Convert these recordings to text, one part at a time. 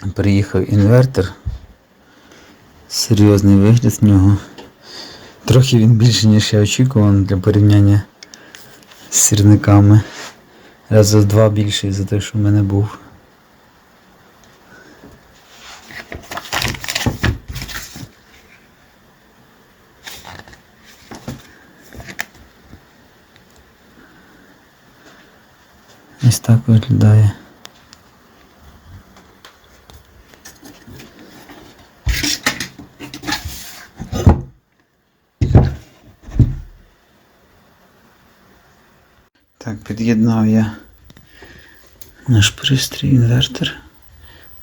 Приїхав інвертор. Серйозний вигляд в нього. Трохи він більше, ніж я очікував для порівняння з сірниками. Раза в два більший за те, що в мене був. Ось так виглядає. Так, під'єднав я наш пристрій інвертор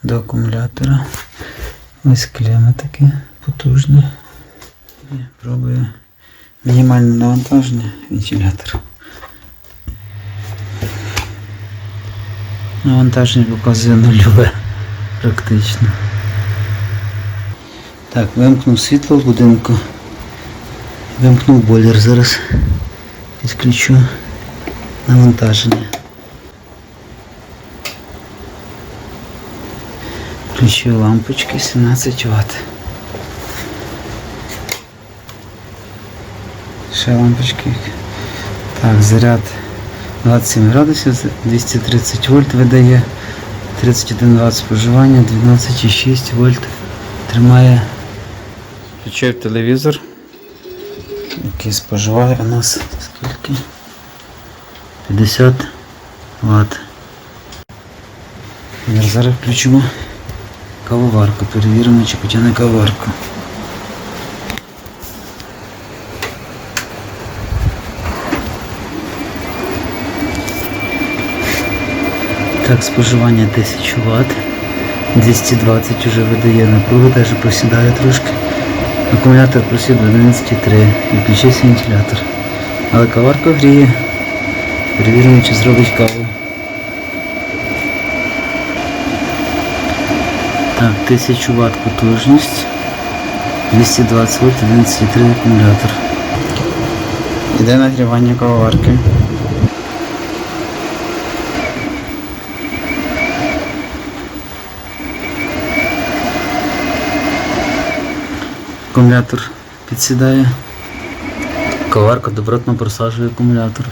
до акумулятора. Ось клеми такі потужні. І пробую мінімальне навантаження вентилятор. Навантаження показує нульове практично. Так, вимкнув світло в будинку. Вимкнув бойлер зараз. Підключу навантаження. Включив лампочки 17 Вт. Ще лампочки. Так, заряд 27 градусів, 230 вольт видає, 31 Вт споживання, 12,6 вольт тримає. Включив телевізор, який споживає у нас скільки? 50 Вт. Зараз включимо кавоварку, перевіримо, чи потягне кавоварку. Так, споживання 1000 Вт. 220 вже видає напругу, навіть просідає трошки. Акумулятор просів до 11,3. Відключився вентилятор. Але каварка гріє. Перевіримо, чи зробить каву. Так, 1000 Вт потужність. 220 вольт, 11,3 акумулятор. Іде нагрівання кавоварки. Акумулятор підсідає. Коварка добротно просаджує акумулятор.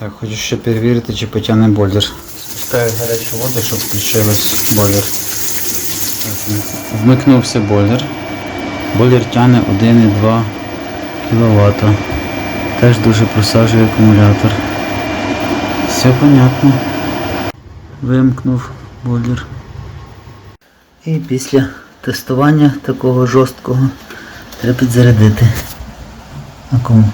Так, хочу ще перевірити, чи потягне бойлер. Спускаю гарячу воду, щоб включилось бойлер. Вмикнувся бойлер. Бойлер тягне 1,2 кВт. Теж дуже просаджує акумулятор. Все понятно. Вимкнув бойлер. І після тестування такого жорсткого треба підзарядити акум-